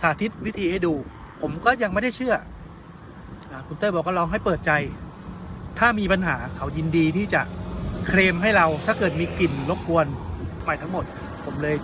สาธิตวิธีให้ดู ผมก็ยังไม่ได้เชื่ออคุณเต้บอกก็ลองให้เปิดใจ ถ้ามีปัญหาเขายินดีที่จะเคลมให้เราถ้าเกิดมีกลิ่นรบกวนไปทั้งหมด ผมเลย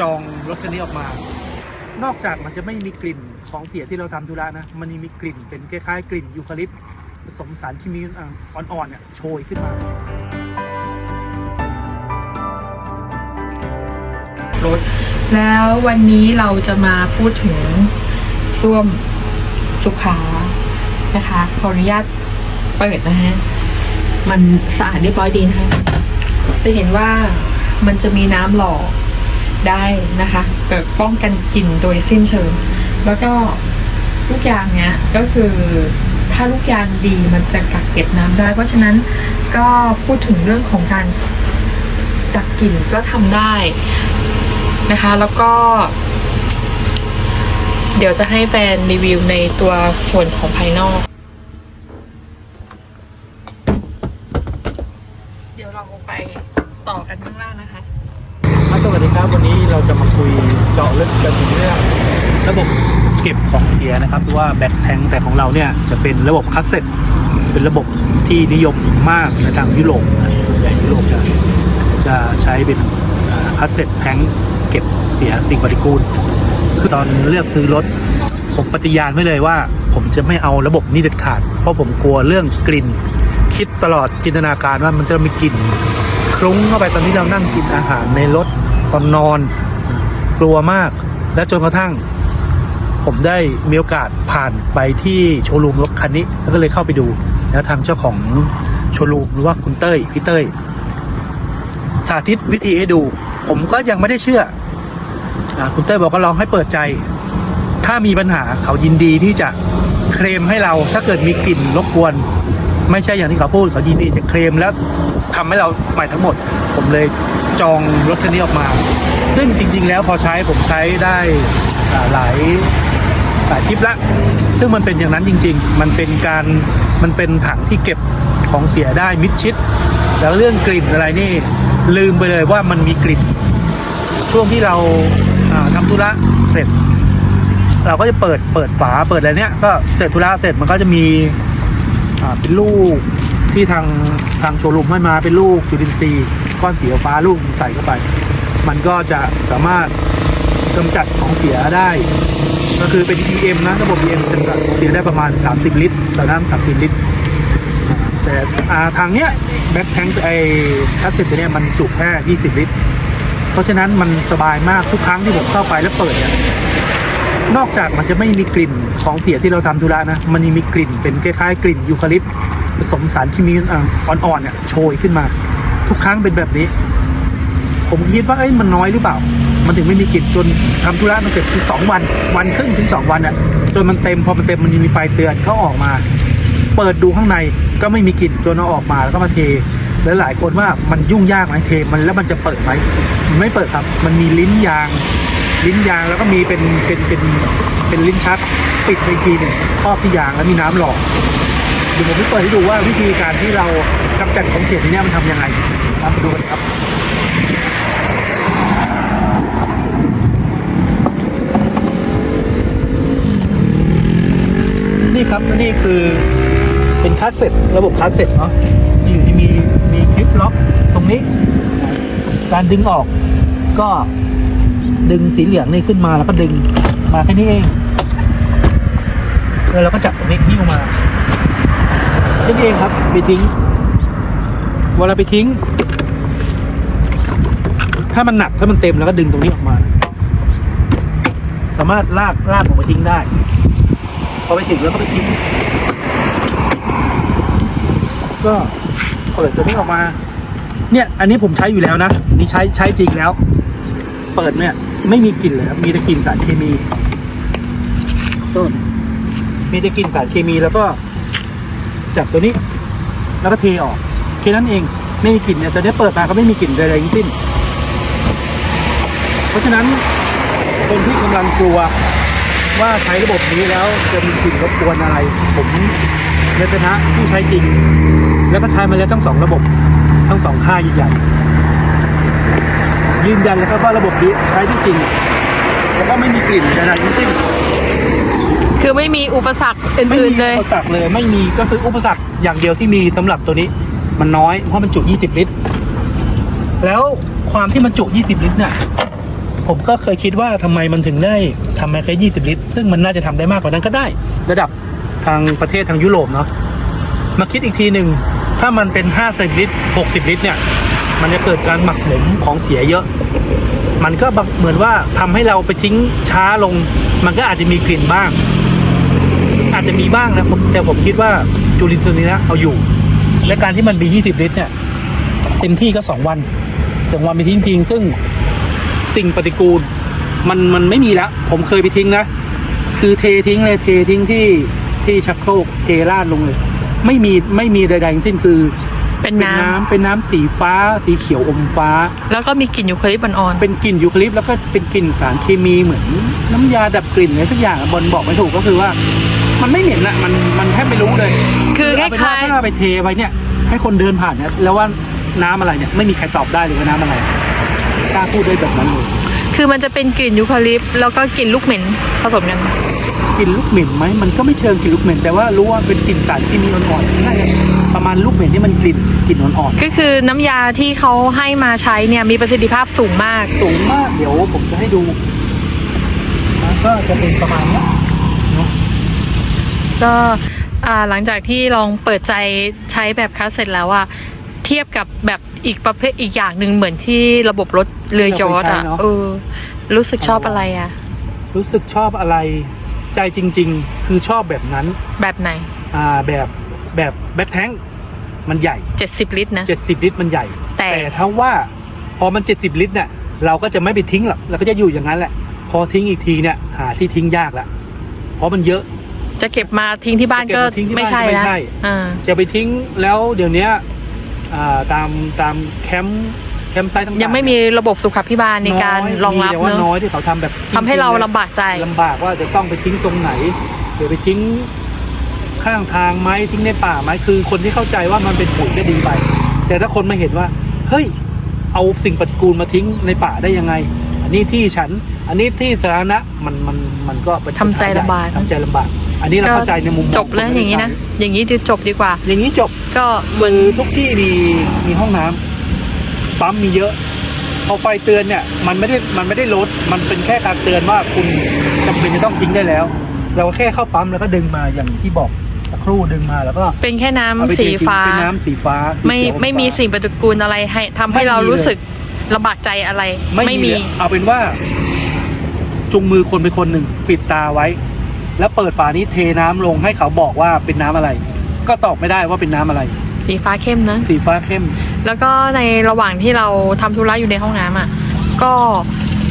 จองรถคันนี้ออกมา นอกจากมันจะไม่มีกลิ่นของเสียที่เราทำธุระนะ มันยังมีกลิ่นเป็นคล้ายๆ กลิ่นยูคาลิปต์ผสมสารเคมีอ่อนๆเนี่ยโชยขึ้นมารถ แล้ววันนี้เราจะมาพูดถึงส้วมสุขานะคะขออนุญาตเปิดนะฮะ มันสะอาดเรียบร้อยดีนะคะจะเห็นว่ามันจะมีน้ำหล่อได้นะคะเกิดป้องกันกลิ่นโดยสิ้นเชิง แล้วก็ลูกยางเนี้ยก็คือถ้าลูกยางดีมันจะกักเก็บน้ำได้ เพราะฉะนั้นก็พูดถึงเรื่องของการดักกลิ่นก็ทำได้ นะคะ แล้วก็ เดี๋ยวจะให้แฟนรีวิวในตัวส่วนของภายนอก เดี๋ยวเราไปต่อกันข้างล่างนะคะสวัสดีครับวันนี้เราจะมาคุยเจาะลึกกันถึงเรื่องระบบเก็บของเสียนะครับหรือว่าแบตแทงแต่ของเราเนี่ยจะเป็นระบบคัสเซ็ตเป็นระบบที่นิยมมากในทางยุโรปส่วนใหญ่ยุโรปจะจะใช้เป็นคัสเซ็ตแทง เก็บเสียสิ่งปฏิกูล คือตอนเลือกซื้อรถ ผมปฏิญาณไว้เลยว่า ผมจะไม่เอาระบบนี้เด็ดขาด เพราะผมกลัวเรื่องกลิ่น คิดตลอดจินตนาการว่ามันจะมีกลิ่นคลุ้งเข้าไปตอนที่เรานั่งกินอาหารในรถตอนนอน กลัวมาก และจนกระทั่ง ผมได้มีโอกาสผ่านไปที่โชว์รูมรถคันนี้แล้วก็เลยเข้าไปดูแล้วทางเจ้าของโชว์รูมหรือว่าคุณเต้ยพี่เต้ยสาธิตวิธีให้ดู ผมก็ยังไม่ได้เชื่อ คุณเต้บอกก็ลองให้เปิดใจ ถ้ามีปัญหาเขายินดีที่จะเคลมให้เราถ้าเกิดมีกลิ่นรบกวน ไม่ใช่อย่างที่เขาพูดเขายินดีจะเคลมแล้วทำให้เราใหม่ทั้งหมด ผมเลยจองรถคันนี้ออกมา ซึ่งจริง ๆ แล้วพอใช้ผมใช้ได้หลายหลายทริปละ ซึ่งมันเป็นอย่างนั้นจริง ๆ มันเป็นการมันเป็นถังที่เก็บของเสียได้มิดชิด แล้วเรื่องกลิ่นอะไรนี่ลืมไปเลยว่ามันมีกลิ่นช่วงที่เรา ทำธุระเสร็จ เราก็จะเปิดเปิดฝาเปิดอะไรเนี้ยก็เสร็จธุระเสร็จมันก็จะมีอ่าเป็นลูกที่ทางทางโชว์รูมให้มาเป็นลูกจุลินทรีย์ก้อนสีฟ้าลูกใส่เข้าไป มันก็จะสามารถกำจัดของเสียได้ ก็คือเป็น EM นะระบบ EM กำจัดเสียได้ประมาณ 30 ลิตรต่อน้ำ30 ลิตร แต่อ่าทางเนี้ยแบ็คแทงไอคัสเซ็ตเนี้ยมันจุแค่ 20 ลิตร เพราะฉะนั้นมันสบายมากทุกครั้งที่ผมเข้าไปแล้วเปิดเนี่ยนอกจากมันจะไม่มีกลิ่นของเสียที่เราทำธุระนะ มันยังมีกลิ่นเป็นคล้ายๆ กลิ่นยูคาลิปต์ผสมสารเคมีอ่อนๆเนี่ยโชยขึ้นมา ทุกครั้งเป็นแบบนี้ ผมคิดว่าเอ้ยมันน้อยหรือเปล่า มันถึงไม่มีกลิ่นจนทำธุระมันเสร็จคือสองวัน วันครึ่งถึงสองวันอะจนมันเต็มพอมันเต็มมันมีไฟเตือนเขาออกมา เปิดดูข้างในก็ไม่มีกลิ่นจนเอาออกมาแล้วก็มาเท แล้วหลายคนว่ามันยุ่งยากไหมเทมันแล้วมันจะเปิดไหมมันไม่เปิดครับ มันมีลิ้นยาง ลิ้นยางแล้วก็มีเป็นเป็นเป็นเป็นลิ้นชักปิดไปทีหนึ่งครอบที่ยางแล้วมีน้ำหล่อเดี๋ยวผมจะเปิดให้ดูว่าวิธีการที่เรากำจัดของเสียที่นี้มันทำยังไงตามไปดูกันครับนี่ครับนี่คือเป็นคัสเซ็ตระบบคัสเซ็ตเนาะ ล็อกตรงนี้ การดึงออก ก็ดึงสีเหลืองนี่ขึ้นมาแล้วก็ดึงมาแค่นี้เองแล้วเราก็จับตรงนี้นิ้วมาแค่นี้เองครับไปทิ้งเวลาไปทิ้ง ถ้ามันหนักถ้ามันเต็มแล้วก็ดึงตรงนี้ออกมา สามารถลากลากออกมาทิ้งได้ พอไปถึงแล้วก็ไปทิ้งก็เปิดตัวนี้ออกมา เนี่ย อันนี้ผมใช้อยู่แล้วนะนี่ใช้ใช้จริงแล้ว เปิดเนี่ย ไม่มีกลิ่นเลยครับมีแต่กลิ่นสารเคมี ต้น มีแต่กลิ่นสารเคมีแล้วก็ จับตัวนี้ แล้วก็เทออกแค่นั้นเองไม่มีกลิ่นเนี่ยต่เนี้เปิดมาก็ไม่มีกลิ่นใดๆทั้งสิ้น เพราะฉะนั้นคนที่กำลังกลัวว่าใช้ระบบนี้แล้วจะมีกลิ่นรบกวนอะไร ผมในฐานะผู้ใช้จริง แล้วก็ใช้มาแล้วทั้งสองระบบ ทั้งสองค่ายใหญ่ๆยืนยันเลยครับว่าระบบนี้ใช้ได้จริง แล้วก็ไม่มีกลิ่นใดๆทั้งสิ้นคือไม่มีอุปสรรคไม่อื่นมีๆเลย อุปสรรคเลยไม่มีก็คืออุปสรรคอย่างเดียวที่มีสำหรับตัวนี้ มันน้อยเพราะมันจุ 20 ลิตร แล้วความที่มันจุ 20 ลิตรเนี่ยผมก็เคยคิดว่าทำไมมันถึงได้ทำมาแค่20 ลิตร ซึ่งมันน่าจะทำได้มากกว่านั้นก็ได้ ระดับทางประเทศทางยุโรปเนาะมาคิดอีกทีหนึ่ง ถ้ามันเป็น 50 ลิตร 60 ลิตรเนี่ย มันจะเกิดการหมักหมมของเสียเยอะ มันก็เหมือนว่าทำให้เราไปทิ้งช้าลง มันก็อาจจะมีกลิ่นบ้าง อาจจะมีบ้างนะแต่ผมคิดว่าจูลินซูนี้นะเอาอยู่ และการที่มันมี 20 ลิตรเนี่ย เต็มที่ก็ 2 วันสองวันไปทิ้งทิ้งซึ่งสิ่งปฏิกูล มันมันไม่มีแล้ว ผมเคยไปทิ้งนะ คือเททิ้งเลยเททิ้งที่ที่ชักโครกเทราดลงเลย ไม่มีไม่มีใดๆทั้งสิ้นคือเป็นเป็นน้น้ำเป็นน้ำสีฟ้า สีเขียวอมฟ้าำแล้วก็มีกลิ่นยูคาลิปต์อ่อนเป็นกลิ่นยูคาลิปต์แล้วก็เป็นกลิ่นสารเคมีเหมือน น้ำยาดับกลิ่นอะไรสักอย่างอะบอลบอกไม่ถูกก็คือว่า มันไม่เหม็นอะมันมันแทบไม่รู้เลยๆคือคเอาเป็นว่าล้ายถ้าไปเทไว้เนี่ย ให้คนเดินผ่านเนี่ยแล้วว่าน้ำอะไรเนี่ยไม่มีใครตอบได้เลยว่าน้ำอะไรกล้าพูดได้แบบนั้นเลยๆคือมันจะเป็นกลิ่นยูคาลิปต์แล้วก็กลิ่นลูกเหม็นผสมกัน กลิ่นลูกเหม็นไหมมันก็ไม่เชิงกลิ่นลูกเหม็นแต่ว่ารู้ว่าเป็นกลิ่นสารเคมีอ่อนๆน่าจะประมาณลูกเหม็นที่มันกลิ่นกลิ่นอ่อนก็คือน้ำยาที่เขาให้มาใช้เนี่ยมีประสิทธิภาพสูงมากๆสูงมากเดี๋ยวผมจะให้ดูนะก็จะเป็นประมาณเนี้ยเนาะก็อ่าหลังจากที่ลองเปิดใจใช้แบบคัสเซ็ตแล้วอะเทียบกับแบบอีกประเภทอีกอย่างหนึ่งเหมือนที่ระบบรถเรือยอชต์อะเออรู้สึกชอบอะไรอะ รู้สึกชอบอะไร ใจจริง ๆ คือชอบแบบนั้น แบบไหน อ่าแบบแบบแบ็คแท้งมันใหญ่ 70 ลิตรนะ 70 ลิตรมันใหญ่แต่ถ้าว่าพอมัน 70 ลิตรเนี่ยเราก็จะไม่ไปทิ้งหรอกเราก็จะอยู่อย่างนั้นแหละ พอทิ้งอีกทีเนี่ยหาที่ทิ้งยากละเพราะมันเยอะ จะเก็บมาทิ้งที่บ้านจะเก็บก็มาทิ้งที่ไม่บ้านใช่ก็ไม่แล้วใช่ อ่าจะไปทิ้งแล้วเดี๋ยวเนี้ยอ่าตามตามแคมป์ แคมป์ไซต์ต่างๆยังไม่มีระบบสุขภิบาลในการน้ยรองรับมีแต่ว่าเนน้ออะยที่เขาทำแบบทำให้เราลำบากใจลำบากว่าจะต้องไปทิ้งตรงไหนหรือไปทิ้งข้างทางไหมทิ้งในป่าไหมคือคนที่เข้าใจว่ามันเป็นปุ๋ยก็ดีไป แต่ถ้าคนมาเห็นว่า เฮ้ย เอาสิ่งปฏิกูลมาทิ้งในป่าได้ยังไง อันนี้ที่ฉัน อันนี้ที่สาธารณะมันมันมันก็เป็นทำใจลำบากทำใจลำบาก อันนี้เราเข้าใจในมุมมองจบแล้วขอย่างนี้นะนี้อย่างนี้จะจบดีกว่า อย่างนี้จบก็เหมือนทุกที่มีมีห้องน้ำ ปั๊มมีเยอะ พอไฟเตือนเนี่ยมันไม่ได้มันไม่ได้ลด มันเป็นแค่การเตือนว่าคุณจำเป็นจะต้องทิ้งได้แล้ว เราแค่เข้าปั๊มแล้วก็ดึงมาอย่างที่บอกสักครู่ดึงมาแล้วก็เป็นแค่น้ำเอาไปสีเททิ้งฟ้าเป็นน้ำสีฟ้าสีไม่เขียวไม่มีฟ้าสิ่งปฏิกูลอะไรให้ทำให้ไม่มีเรารู้เลยสึกลำบากใจอะไร ไม่มีเลยเอาเป็นว่า จุงมือคนไปคนหนึ่งปิดตาไว้ แล้วเปิดฝานี้เทน้ำลงให้เขาบอกว่าเป็นน้ำอะไร ก็ตอบไม่ได้ว่าเป็นน้ำอะไร สีฟ้าเข้มนะ สีฟ้าเข้ม แล้วก็ในระหว่างที่เราทำธุระอยู่ในห้องน้ำอะ ก็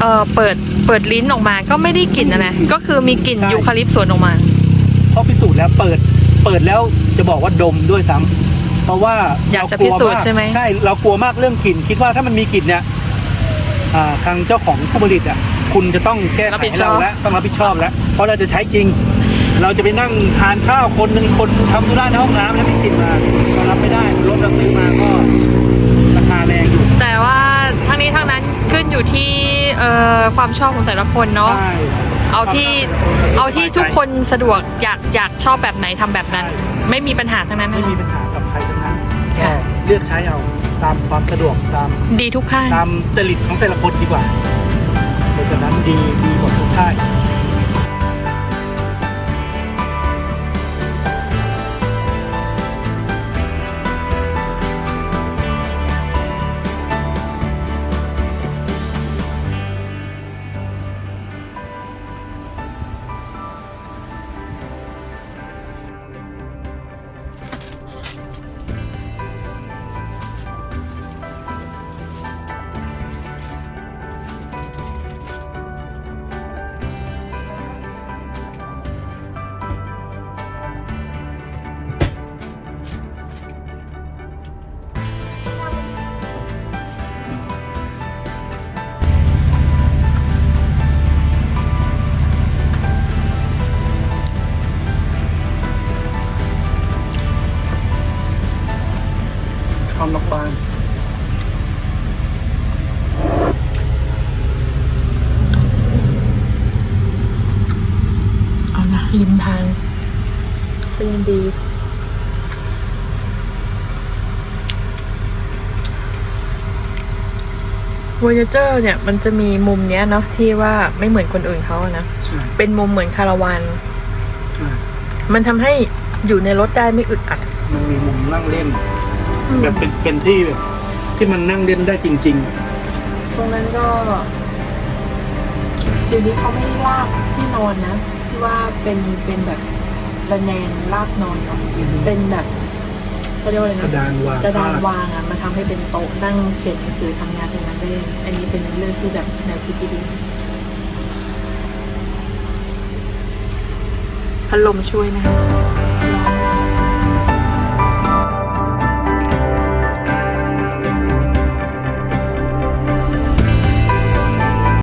เออเปิดเปิดลิ้นออกมาก็ไม่ได้กลิ่นอะไร ก็คือมีกลิ่นใช่ยูคาลิปต์สวนออกมาเพราะพิสูจน์แล้วเปิดเปิดแล้วจะบอกว่าดมด้วยซ้ำเพราะว่าอยากจะเรลัวพิสูจน์ใช่ไหมใช่เรากลัวมากเรื่องกลิ่น คิดว่าถ้ามันมีกลิ่นเนี่ยอ่าทางเจ้าของผู้ผลิตอะคุณจะต้องแก้ไขให้เราแล้วต้องรับผิดชอบแล้วเพราะเราจะใช้จริง เราจะไปนั่งทานข้าวคนหนึ่งคนทำธุระในห้องน้ำแล้วมีกลิ่นมาเรารับไม่ได้รถเราซื้อมาก็ราคาแรงอยู่แต่ว่าทั้งนี้ทั้งนั้นขึ้นอยู่ที่เอ่อความชอบของแต่ละคนเนาะใช่เอาที่เอาที่ทุกคนสะดวกอยากอยากชอบแบบไหนทำแบบนั้น ไม่มีปัญหาทั้งนั้นไม่นะ มีปัญหากับใครทั้งนั้นก็ค่ะเลือกใช้เอาตามความสะดวกตาม ดีทุกข้าง ตามจริตของแต่ละคนดีกว่าเพราะฉะนั้นดีดีหมดทุกค่าย ก็ยังดี v o y a g e r เนี่ยมันจะมีมุมเนี้ยเนาะที่ว่าไม่เหมือนคนอื่นเขาอะนะ ใช่เป็นมุมเหมือนคาราวาน ใช่มันทำให้อยู่ในรถได้ไม่อึดอัด มันมีมุมนั่งเล่น แบบเป็นเป็นที่แบบที่มันนั่งเล่นได้จริง ตรงนั้นก็เดี๋ยวนี้เขาไม่ได้ลากที่นอนนะที่ว่าเป็นเป็นแบบ ระแนงลากนอนเนาะอือฮึเป็นแบบเขาเรียกว่าอะไรๆกนะระดานวางกระดานผ้วางอะมาทำให้เป็นโต๊ะนั่งเขียนหนังสือทำงานตรงนั้นได้ อันนี้เป็นเรื่องที่แบบแนวคิดที่ดีพัดลมช่วยนะคะ